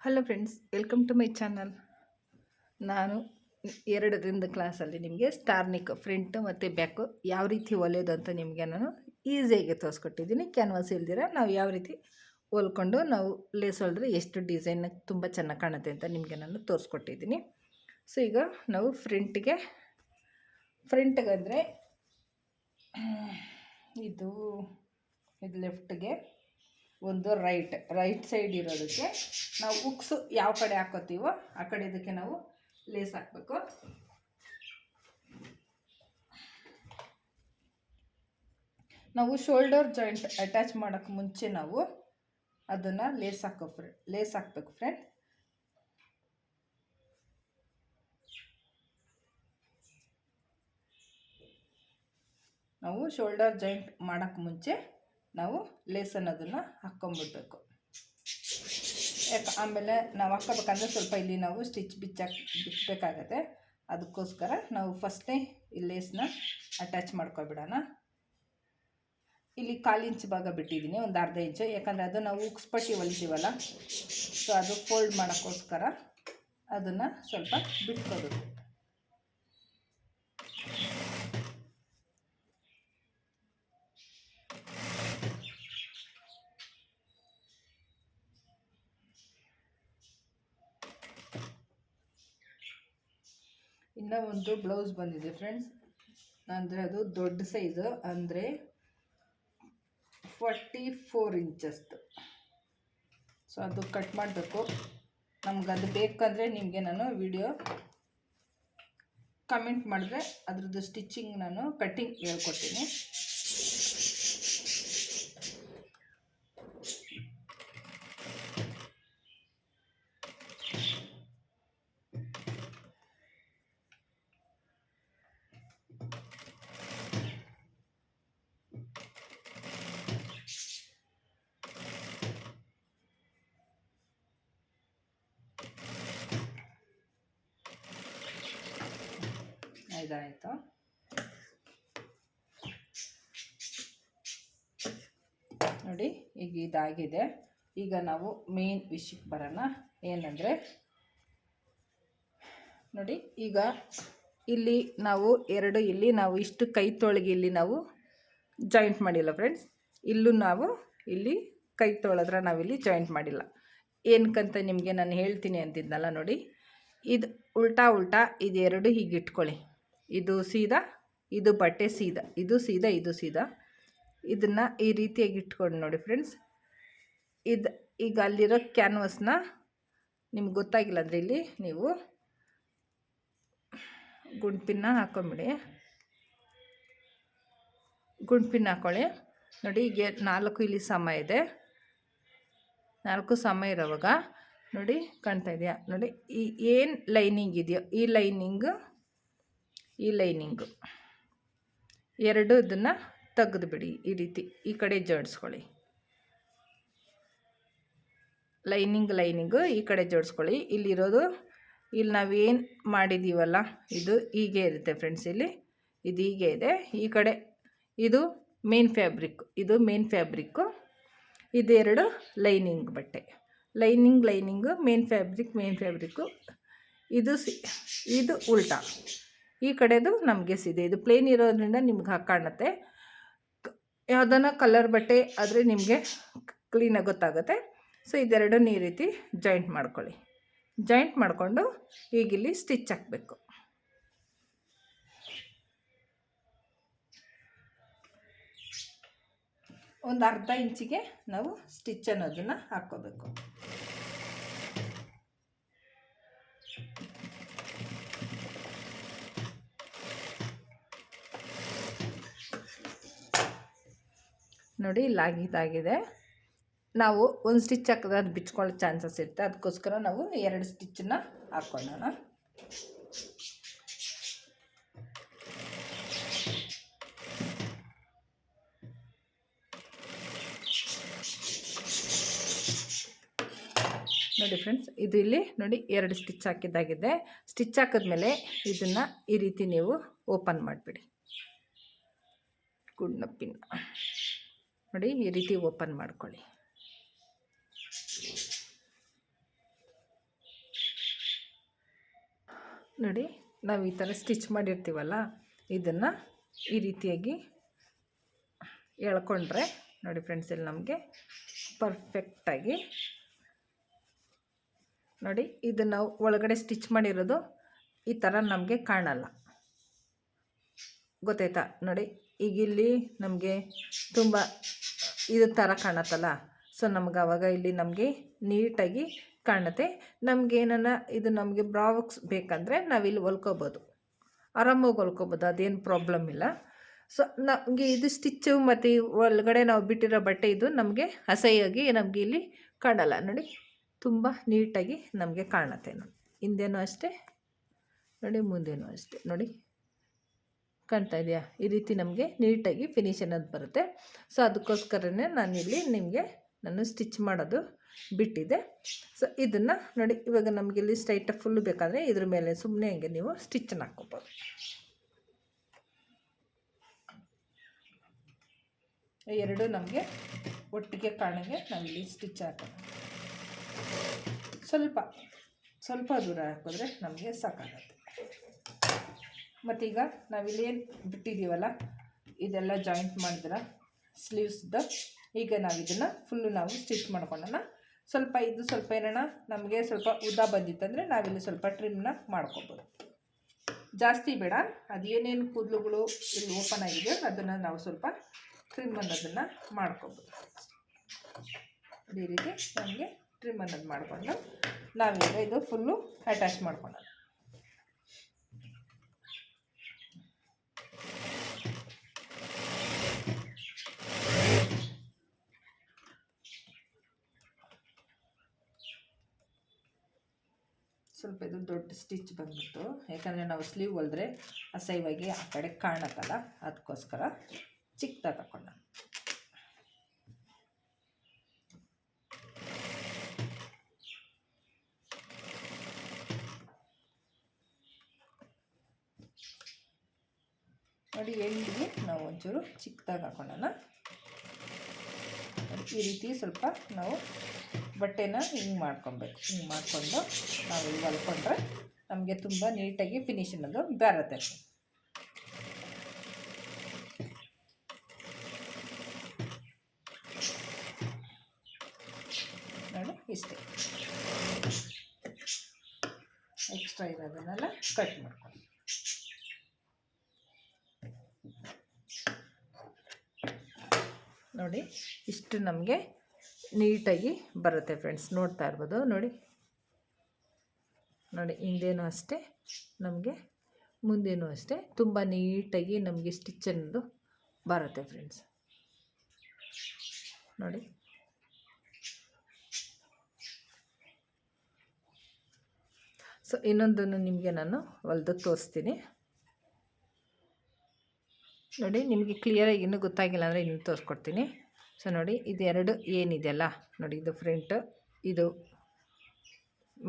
Hello friends welcome to my channel ನಾನು ಎರಡರಿಂದ ಕ್ಲಾಸಲ್ಲಿ ನಿಮಗೆ ಸ್ಟಾರ್ನಿಕ್ ಫ್ರಂಟ್ ಮತ್ತು ಬ್ಯಾಕು ಯಾವ ರೀತಿ ಹೊಲಿಯೋದು ಅಂತ ನಿಮಗೆ ನಾನು ಈಸಿಯಾಗಿ ತೋರಿಸ್ಕೊಟ್ಟಿದ್ದೀನಿ. ಕ್ಯಾನ್ವಾಸ್ ಇಲ್ದಿರ ನಾವು ಯಾವ ರೀತಿ ಹೊಲ್ಕೊಂಡು ನಾವು ಲೇಸ್ ಹೊಲಿದ್ರೆ ಎಷ್ಟು ಡಿಸೈನ್ ತುಂಬ ಚೆನ್ನಾಗಿ ಕಾಣುತ್ತೆ ಅಂತ ನಿಮಗೆ ನಾನು ತೋರಿಸ್ಕೊಟ್ಟಿದ್ದೀನಿ. ಸೊ ಈಗ ನಾವು ಫ್ರಂಟ್ಗೆ ಫ್ರಂಟ್ಗಂದರೆ ಇದು ಇದು ಲೆಫ್ಟ್ಗೆ ಒಂದು ರೈಟ್ ರೈಟ್ ಸೈಡ್ ಇರೋದಕ್ಕೆ ನಾವು ಉಕ್ಸು ಯಾವ ಕಡೆ ಹಾಕೋತೀವೋ ಆ ಕಡೆ ಇದಕ್ಕೆ ನಾವು ಲೇಸ್ ಹಾಕಬೇಕು. ನಾವು ಶೋಲ್ಡರ್ ಜಾಯಿಂಟ್ ಅಟ್ಯಾಚ್ ಮಾಡೋಕ್ಕೆ ಮುಂಚೆ ನಾವು ಅದನ್ನು ಲೇಸ್ ಹಾಕೋ ಫ್ರೆ, ಲೇಸ್ ಹಾಕಬೇಕು ಫ್ರೆಂಡ್. ನಾವು ಶೋಲ್ಡರ್ ಜಾಯಿಂಟ್ ಮಾಡೋಕ್ಕೆ ಮುಂಚೆ ನಾವು ಲೇಸ್ ಅನ್ನೋದನ್ನು ಹಾಕ್ಕೊಂಬಿಡ್ಬೇಕು ಯಾಕೆ ಆಮೇಲೆ ನಾವು ಹಾಕ್ಕೋಬೇಕಂದ್ರೆ ಸ್ವಲ್ಪ ಇಲ್ಲಿ ನಾವು ಸ್ಟಿಚ್ ಬಿಚ್ಚಾಕ್ ಬಿಚ್ಚಬೇಕಾಗತ್ತೆ ಅದಕ್ಕೋಸ್ಕರ ನಾವು ಫಸ್ಟೇ ಈ ಲೇಸ್ನ ಅಟ್ಯಾಚ್ ಮಾಡ್ಕೊಬಿಡೋಣ. ಇಲ್ಲಿ ಕಾಲು ಇಂಚು ಭಾಗ ಬಿಟ್ಟಿದ್ದೀನಿ, ಒಂದು ಅರ್ಧ ಇಂಚು. ಯಾಕಂದರೆ ಅದು ನಾವು ಉಕ್ಸ್ಪಟ್ಟಿ ಹೊಲಿತೀವಲ್ಲ, ಸೊ ಅದು ಫೋಲ್ಡ್ ಮಾಡೋಕ್ಕೋಸ್ಕರ ಅದನ್ನು ಸ್ವಲ್ಪ ಬಿಟ್ಕೋಬೇಕು. ಒಂದು ಬ್ಲೌಸ್ ಬಂದಿದೆ ಫ್ರೆಂಡ್ಸ್. ಅಂದರೆ ಅದು ದೊಡ್ಡ ಸೈಜು, ಅಂದರೆ ಫಾರ್ಟಿ ಫೋರ್ ಇಂಚಸ್ದು ಸೊ ಅದು ಕಟ್ ಮಾಡಬೇಕು. ನಮ್ಗೆ ಅದು ಬೇಕಾದರೆ ನಿಮಗೆ ನಾನು ವಿಡಿಯೋ ಕಮೆಂಟ್ ಮಾಡಿದ್ರೆ ಅದ್ರದ್ದು ಸ್ಟಿಚಿಂಗ್ ನಾನು ಕಟ್ಟಿಂಗ್ ಹೇಳ್ಕೊಡ್ತೀನಿ. ಇದಾಯಿತು? ನೋಡಿ, ಈಗ ಇದಾಗಿದೆ. ಈಗ ನಾವು ಮೇನ್ ವಿಷಯಕ್ಕೆ ಬರೋಣ. ಏನಂದರೆ, ನೋಡಿ, ಈಗ ಇಲ್ಲಿ ನಾವು ಎರಡು, ಇಲ್ಲಿ ನಾವು ಇಷ್ಟು ಕೈ ತೊಳಗೆ ಇಲ್ಲಿ ನಾವು ಜಾಯಿಂಟ್ ಮಾಡಿಲ್ಲ ಫ್ರೆಂಡ್ಸ್ ಇಲ್ಲೂ ನಾವು ಇಲ್ಲಿ ಕೈ ತೊಳೆದ್ರ ನಾವಿಲ್ಲಿ ಜಾಯಿಂಟ್ ಮಾಡಿಲ್ಲ. ಏನಕ್ಕಂತ ನಿಮಗೆ ನಾನು ಹೇಳ್ತೀನಿ ಅಂತಿದ್ನಲ್ಲ ನೋಡಿ, ಇದು ಉಲ್ಟಾ ಉಲ್ಟಾ ಇದೆರಡು ಹೀಗೆ ಇಟ್ಕೊಳ್ಳಿ. ಇದು ಸೀದಾ, ಇದು ಬಟ್ಟೆ ಸೀದಾ, ಇದು ಸೀದಾ ಇದು ಸೀದಾ. ಇದನ್ನು ಈ ರೀತಿಯಾಗಿ ಇಟ್ಕೊಂಡು ನೋಡಿ ಫ್ರೆಂಡ್ಸ್. ಇದು ಈಗ ಅಲ್ಲಿರೋ ಕ್ಯಾನ್ವಸ್ನ ನಿಮ್ಗೆ ಗೊತ್ತಾಗಿಲ್ಲ ಅಂದರೆ ಇಲ್ಲಿ ನೀವು ಗುಂಡ್ಪಿನ್ನ ಹಾಕೊಂಬಿಡಿ. ಗುಂಡ್ಪಿನ್ನ ಹಾಕೊಳ್ಳಿ. ನೋಡಿ ಈಗ ನಾಲ್ಕು ಇಲ್ಲಿ ಸಮ ಇದೆ. ನಾಲ್ಕು ಸಮ ಇರೋವಾಗ ನೋಡಿ ಕಾಣ್ತಾ ಇದೆಯಾ? ನೋಡಿ ಈ ಏನು ಲೈನಿಂಗ್ ಇದೆಯೋ, ಈ ಲೈನಿಂಗು ಈ ಲೈನಿಂಗು. ಎರಡು ಇದನ್ನು ತೆಗೆದುಬಿಡಿ ಈ ರೀತಿ, ಈ ಕಡೆ ಜೋಡಿಸ್ಕೊಳ್ಳಿ. ಲೈನಿಂಗ್, ಲೈನಿಂಗು ಈ ಕಡೆ ಜೋಡಿಸ್ಕೊಳ್ಳಿ. ಇಲ್ಲಿರೋದು, ಇಲ್ಲಿ ನಾವೇನು ಮಾಡಿದ್ದೀವಲ್ಲ ಇದು ಹೀಗೆ ಇರುತ್ತೆ ಫ್ರೆಂಡ್ಸ್ ಇಲ್ಲಿ, ಇದು ಹೀಗೆ ಇದೆ. ಈ ಕಡೆ ಇದು ಮೇನ್ ಫ್ಯಾಬ್ರಿಕ್, ಇದು ಮೇನ್ ಫ್ಯಾಬ್ರಿಕ್ಕು ಇದೆರಡು ಲೈನಿಂಗ್ ಬಟ್ಟೆ. Lining, lining, main fabric, main fabric ಇದು ಸಿ, ಇದು ಉಲ್ಟಾ. ಈ ಕಡೆದು ನಮಗೆ ಸಿದೆ. ಇದು ಪ್ಲೇನ್ ಇರೋದ್ರಿಂದ ನಿಮ್ಗೆ ಹಾಕಿ ಕಾಣುತ್ತೆ. ಯಾವುದನ್ನ ಕಲರ್ ಬಟ್ಟೆ ಆದರೆ ನಿಮಗೆ ಕ್ಲೀನಾಗಿ ಗೊತ್ತಾಗುತ್ತೆ. ಸೊ ಇದೆರಡು ಈ ರೀತಿ ಜಾಯಿಂಟ್ ಮಾಡ್ಕೊಳ್ಳಿ. ಜಾಯಿಂಟ್ ಮಾಡಿಕೊಂಡು ಈಗಿಲ್ಲಿ ಸ್ಟಿಚ್ ಹಾಕಬೇಕು. ಒಂದು ಅರ್ಧ ಇಂಚಿಗೆ ನಾವು ಸ್ಟಿಚ್ ಅನ್ನೋದನ್ನು ಹಾಕ್ಕೋಬೇಕು. ನೋಡಿ ಇದಾಗಿದೆ. ನಾವು ಒಂದು ಸ್ಟಿಚ್ ಹಾಕಿದ್ರೆ ಅದು ಬಿಚ್ಕೊಳ್ಳೋ ಚಾನ್ಸಸ್ ಇರುತ್ತೆ. ಅದಕ್ಕೋಸ್ಕರ ನಾವು ಎರಡು ಸ್ಟಿಚ್ಚನ್ನ ಹಾಕ್ಕೊಳ್ಳೋಣ ನೋಡಿ ಫ್ರೆಂಡ್ಸ್ ಇದು ಇಲ್ಲಿ ನೋಡಿ ಎರಡು ಸ್ಟಿಚ್ ಹಾಕಿದ್ದಾಗಿದೆ. ಸ್ಟಿಚ್ ಹಾಕಿದ್ಮೇಲೆ ಇದನ್ನು ಈ ರೀತಿ ನೀವು ಓಪನ್ ಮಾಡಿಬಿಡಿ. ಗುಡ್ನಪ್ಪಿನ ನೋಡಿ, ಈ ರೀತಿ ಓಪನ್ ಮಾಡ್ಕೊಳ್ಳಿ. ನೋಡಿ, ನಾವು ಈ ಥರ ಸ್ಟಿಚ್ ಮಾಡಿರ್ತೀವಲ್ಲ, ಇದನ್ನು ಈ ರೀತಿಯಾಗಿ ಎಳ್ಕೊಂಡ್ರೆ, ನೋಡಿ ಫ್ರೆಂಡ್ಸ್ ಇಲ್ಲಿ ನಮಗೆ ಪರ್ಫೆಕ್ಟಾಗಿ ನೋಡಿ ಇದು ನಾವು ಒಳಗಡೆ ಸ್ಟಿಚ್ ಮಾಡಿರೋದು ಈ ಥರ ನಮಗೆ ಕಾಣಲ್ಲ. ಗೊತ್ತಾಯ್ತಾ? ನೋಡಿ ಈಗ ಇಲ್ಲಿ ನಮಗೆ ತುಂಬ ಇದು ಥರ ಕಾಣತ್ತಲ್ಲ. ಸೊ ನಮ್ಗೆ ಆವಾಗ ಇಲ್ಲಿ ನಮಗೆ ನೀಟಾಗಿ ಕಾಣುತ್ತೆ. ಏನನ್ನ ಇದು ನಮಗೆ ಬ್ರಾವಕ್ಸ್ ಬೇಕಂದರೆ ನಾವಿಲ್ಲಿ ಹೊಲ್ಕೋಬೋದು. ಆರಾಮಾಗಿ ಹೊಲ್ಕೋಬೋದು, ಅದೇನು ಪ್ರಾಬ್ಲಮ್ ಇಲ್ಲ. ಸೊ ನಮಗೆ ಇದು ಸ್ಟಿಚ್ಚು ಮತ್ತು ಒಳಗಡೆ ನಾವು ಬಿಟ್ಟಿರೋ ಬಟ್ಟೆ ಇದು ನಮಗೆ ಅಸಹ್ಯವಾಗಿ ನಮಗೆ ಇಲ್ಲಿ ಕಾಣಲ್ಲ. ನೋಡಿ, ತುಂಬ ನೀಟಾಗಿ ನಮಗೆ ಕಾಣುತ್ತೆ. ನೋಡಿ ಹಿಂದೆನೂ ಅಷ್ಟೇ, ನೋಡಿ ಮುಂದೆನೂ ಅಷ್ಟೇ. ನೋಡಿ. ಕಾಣ್ತಾ ಇದೆಯಾ? ಈ ರೀತಿ ನಮಗೆ ನೀಟಾಗಿ ಫಿನಿಶ್ ಅನ್ನೋದು ಬರುತ್ತೆ. ಸೊ ಅದಕ್ಕೋಸ್ಕರನೇ ನಾನಿಲ್ಲಿ ನಿಮಗೆ ನಾನು ಸ್ಟಿಚ್ ಮಾಡೋದು ಬಿಟ್ಟಿದೆ ಸೊ ಇದನ್ನು ನೋಡಿ, ಇವಾಗ ನಮಗೆ ಇಲ್ಲಿ ಸ್ಟ್ರೈಟಾಗಿ ಫುಲ್ಲು ಬೇಕಾದರೆ ಇದ್ರ ಮೇಲೆ ಸುಮ್ಮನೆ ಹಂಗೆ ನೀವು ಸ್ಟಿಚ್ಚನ್ನು ಹಾಕ್ಕೋಬೋದು. ಎರಡು ನಮಗೆ ಒಟ್ಟಿಗೆ ಕಾಣಿಗೆ ನಾವಿಲ್ಲಿ ಸ್ಟಿಚ್ ಹಾಕೋಣ. ಸ್ವಲ್ಪ ಸ್ವಲ್ಪ ದೂರ ಹಾಕಿದ್ರೆ ನಮಗೆ ಸಾಕಾಗತ್ತೆ. ಮತ್ತೀಗ ನಾವಿಲ್ಲಿ ಏನು ಬಿಟ್ಟಿದ್ದೀವಲ್ಲ, ಇದೆಲ್ಲ ಜಾಯಿಂಟ್ ಮಾಡಿದ್ರ ಸ್ಲೀವ್ಸ್ದ ಈಗ ನಾವು ಇದನ್ನು ಫುಲ್ಲು ನಾವು ಸ್ಟಿಚ್ ಮಾಡ್ಕೊಳ್ಳೋಣ ಸ್ವಲ್ಪ ಇದು ಸ್ವಲ್ಪ ಏನೋಣ ನಮಗೆ ಸ್ವಲ್ಪ ಉದ್ದ ಬಂದಿತ್ತಂದರೆ ನಾವಿಲ್ಲಿ ಸ್ವಲ್ಪ ಟ್ರಿಮ್ನ ಮಾಡ್ಕೊಬೋದು. ಜಾಸ್ತಿ ಬೇಡ ಅದೇನೇನು ಕೂದಲುಗಳು ಇಲ್ಲಿ ಓಪನ್ ಆಗಿದೆಯೋ ಅದನ್ನು ನಾವು ಸ್ವಲ್ಪ ಟ್ರಿಮ್ ಅನ್ನೋದನ್ನು ಮಾಡ್ಕೊಬೋದು. ಅದೇ ರೀತಿ ನಮಗೆ ಟ್ರಿಮ್ ಅನ್ನೋದು ಮಾಡಿಕೊಂಡು ನಾವೀಗ ಇದು ಫುಲ್ಲು ಅಟ್ಯಾಚ್ ಮಾಡ್ಕೊಳ್ಳೋಣ ಸ್ವಲ್ಪ ಇದು ದೊಡ್ಡ ಸ್ಟಿಚ್ ಬಂದ್ಬಿಟ್ಟು, ಯಾಕಂದರೆ ನಾವು ಸ್ಲೀವ್ ಹೊಲಿದ್ರೆ ಅಸಹ್ಯವಾಗಿ ಆ ಕಡೆ ಕಾಣತ್ತಲ್ಲ ಅದಕ್ಕೋಸ್ಕರ ಚಿಕ್ಕದಾಗಿ ತಗೊಂಡು ನೋಡಿ ಎಂಡಿಗೆ ನಾವು ಒಂಚೂರು ಚಿಕ್ಕದಾಗಿ ಹಾಕೊಳ್ಳೋಣ ಈ ರೀತಿ ಸ್ವಲ್ಪ ನಾವು ಬಟ್ಟೆನ ಹಿಂಗೆ ಮಾಡ್ಕೊಬೇಕು. ಹಿಂಗೆ ಮಾಡಿಕೊಂಡು ನಾವು ಇಲ್ಲಿ ಹೊಲ್ಕೊಂಡ್ರೆ ನಮಗೆ ತುಂಬ ನೀಟಾಗಿ ಫಿನಿಶ್ ಅನ್ನೋದು ಬರುತ್ತೆ. ನೋಡಿ, ಇಷ್ಟೇ. ಎಕ್ಸ್ಟ್ರಾ ಇರೋದನ್ನೆಲ್ಲ ಕಟ್ ಮಾಡ್ಕೊಂಡು ನೋಡಿ, ಇಷ್ಟು ನಮಗೆ ನೀಟಾಗಿ ಬರುತ್ತೆ ಫ್ರೆಂಡ್ಸ್. ನೋಡ್ತಾ ಇರ್ಬೋದು. ನೋಡಿ. ನೋಡಿ, ಹಿಂದೇನು ಅಷ್ಟೇ, ನಮಗೆ ಮುಂದೇನೂ ಅಷ್ಟೇ. ತುಂಬ ನೀಟಾಗಿ ನಮಗೆ ಸ್ಟಿಚ್ ಅನ್ನೋದು ಬರುತ್ತೆ ಫ್ರೆಂಡ್ಸ್. ನೋಡಿ. ಸೊ, ಇನ್ನೊಂದನ್ನು ನಿಮಗೆ ನಾನು ಹೊಲ್ದು ತೋರಿಸ್ತೀನಿ. ನೋಡಿ, ನಿಮಗೆ ಕ್ಲಿಯರಾಗಿ ಇನ್ನೂ ಗೊತ್ತಾಗಿಲ್ಲ ಅಂದರೆ ಇನ್ನೂ ತೋರಿಸ್ಕೊಡ್ತೀನಿ. ಸೊ ನೋಡಿ ಇದೆರಡು ಏನಿದೆಯಲ್ಲ? ನೋಡಿ, ಇದು ಫ್ರಂಟ್, ಇದು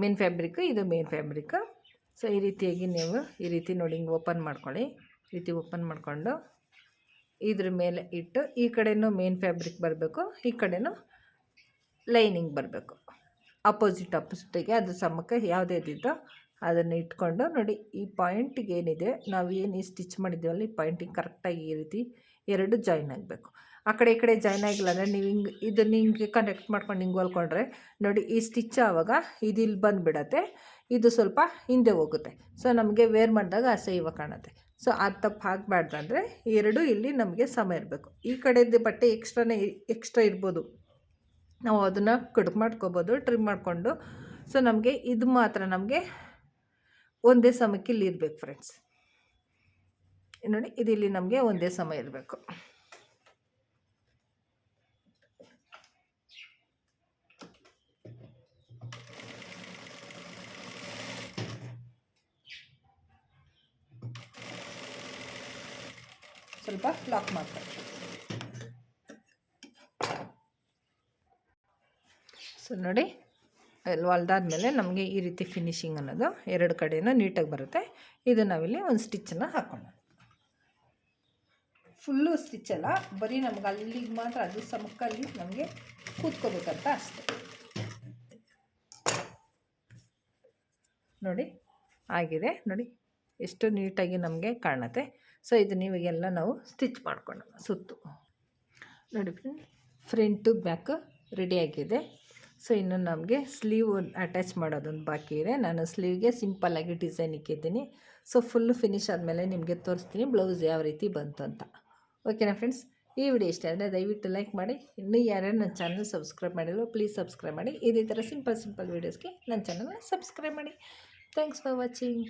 ಮೇನ್ ಫ್ಯಾಬ್ರಿಕ್, ಇದು ಮೇನ್ ಫ್ಯಾಬ್ರಿಕ್. ಸೊ ಈ ರೀತಿಯಾಗಿ ನೀವು ಈ ರೀತಿ ನೋಡಿ, ಹಿಂಗೆ ಓಪನ್ ಮಾಡ್ಕೊಳ್ಳಿ. ಈ ರೀತಿ ಓಪನ್ ಮಾಡಿಕೊಂಡು ಇದ್ರ ಮೇಲೆ ಇಟ್ಟು ಈ ಕಡೆನೂ ಮೇನ್ ಫ್ಯಾಬ್ರಿಕ್ ಬರಬೇಕು, ಈ ಕಡೆನೂ ಲೈನಿಂಗ್ ಬರಬೇಕು. ಅಪೋಸಿಟ್, ಅಪೋಸಿಟಿಗೆ ಅದು ಸಮಕ್ಕೆ ಯಾವುದಿದ್ದೋ ಅದನ್ನು ಇಟ್ಕೊಂಡು ನೋಡಿ, ಈ ಪಾಯಿಂಟಿಗೆ ಏನಿದೆ? ನಾವು ಏನು ಸ್ಟಿಚ್ ಮಾಡಿದ್ದೀವಲ್ಲ ಈ ಪಾಯಿಂಟಿಗೆ ಕರೆಕ್ಟಾಗಿ ಈ ರೀತಿ ಎರಡು ಜಾಯಿನ್ ಆಗಬೇಕು. ಆ ಕಡೆ ಈ ಕಡೆ ಜಾಯ್ನ್ ಆಗಿಲ್ಲ ಅಂದರೆ ನೀವು ಹಿಂಗೆ ಇದನ್ನು ಹಿಂಗೆ ಕನೆಕ್ಟ್ ಮಾಡ್ಕೊಂಡು ಹಿಂಗೆ ಹೊಲ್ಕೊಂಡ್ರೆ ನೋಡಿ ಈ ಸ್ಟಿಚ್ ಆವಾಗ ಇದು ಇಲ್ಲಿ ಬಂದುಬಿಡತ್ತೆ. ಇದು ಸ್ವಲ್ಪ ಹಿಂದೆ ಹೋಗುತ್ತೆ. ಸೊ ನಮಗೆ ವೇರ್ ಮಾಡಿದಾಗ ಅಸಹ್ಯವ ಕಾಣುತ್ತೆ. ಸೊ ಅದು ತಪ್ಪು ಹಾಕಬಾರ್ದು ಅಂದರೆ ಎರಡು ಇಲ್ಲಿ ನಮಗೆ ಸಮ ಇರಬೇಕು. ಈ ಕಡೆದು ಬಟ್ಟೆ ಎಕ್ಸ್ಟ್ರಾನೇ ಎಕ್ಸ್ಟ್ರಾ ಇರ್ಬೋದು. ನಾವು ಅದನ್ನು ಕಡಿಮೆ ಮಾಡ್ಕೋಬೋದು ಟ್ರಿಮ್ ಮಾಡಿಕೊಂಡು. ಸೊ ನಮಗೆ ಇದು ಮಾತ್ರ ನಮಗೆ ಒಂದೇ ಸಮಕ್ಕೆ ಇಲ್ಲಿ ಇರಬೇಕು ಫ್ರೆಂಡ್ಸ್ ನೋಡಿ ಇದಿಲ್ಲಿ ನಮಗೆ ಒಂದೇ ಸಮ ಇರಬೇಕು. ಸ್ವಲ್ಪ ಲಾಕ್ ಮಾಡ್ತಾರೆ ಸೊ ನೋಡಿ ಹೊಲ್ದಾದ್ಮೇಲೆ ನಮಗೆ ಈ ರೀತಿ ಫಿನಿಶಿಂಗ್ ಅನ್ನೋದು ಎರಡು ಕಡೆಯೂ ನೀಟಾಗಿ ಬರುತ್ತೆ. ಇದು ನಾವಿಲ್ಲಿ ಒಂದು ಸ್ಟಿಚ್ಚನ್ನು ಹಾಕೋಣ. ಫುಲ್ಲು ಸ್ಟಿಚ್ ಅಲ್ಲ, ಬರೀ ನಮ್ಗೆ ಅಲ್ಲಿಗೆ ಮಾತ್ರ, ಅದು ಸಮಕ್ಕಲ್ಲಿ ನಮಗೆ ಕೂತ್ಕೋಬೇಕಂತ ಅಷ್ಟೆ. ನೋಡಿ, ಆಗಿದೆ. ನೋಡಿ, ಎಷ್ಟು ನೀಟಾಗಿ ನಮಗೆ ಕಾಣುತ್ತೆ. ಸೊ ಇದು ನೀವಿಗೆಲ್ಲ ನಾವು ಸ್ಟಿಚ್ ಮಾಡ್ಕೊಳ್ಳೋಣ. ಸುತ್ತು. ನೋಡಿ ಫ್ರೆಂಡ್. ಫ್ರಂಟು ಬ್ಯಾಕ್ ರೆಡಿಯಾಗಿದೆ ಸೊ ಇನ್ನು ನಮಗೆ ಸ್ಲೀವ್ ಅಟ್ಯಾಚ್ ಮಾಡೋದೊಂದು ಬಾಕಿ ಇದೆ. ನಾನು ಸ್ಲೀವ್ಗೆ ಸಿಂಪಲ್ಲಾಗಿ ಡಿಸೈನ್ ಇಕ್ಕಿದ್ದೀನಿ. ಸೊ ಫುಲ್ಲು ಫಿನಿಶ್ ಆದಮೇಲೆ ನಿಮಗೆ ತೋರಿಸ್ತೀನಿ ಬ್ಲೌಸ್ ಯಾವ ರೀತಿ ಬಂತು ಅಂತ. ಓಕೆನಾ ಫ್ರೆಂಡ್ಸ್? ಈ ವಿಡಿಯೋ ಇಷ್ಟ ಆದರೆ ದಯವಿಟ್ಟು ಲೈಕ್ ಮಾಡಿ. ಇನ್ನೂ ಯಾರ್ಯಾರು ನನ್ನ ಚಾನಲ್ ಸಬ್ಸ್ಕ್ರೈಬ್ ಮಾಡಿಲ್ಲ ಪ್ಲೀಸ್ ಸಬ್ಸ್ಕ್ರೈಬ್ ಮಾಡಿ. ಇದೇ ಥರ ಸಿಂಪಲ್ ಸಿಂಪಲ್ ವೀಡಿಯೋಸ್ಗೆ ನನ್ನ ಚಾನಲ್ನ ಸಬ್ಸ್ಕ್ರೈಬ್ ಮಾಡಿ. Thanks for watching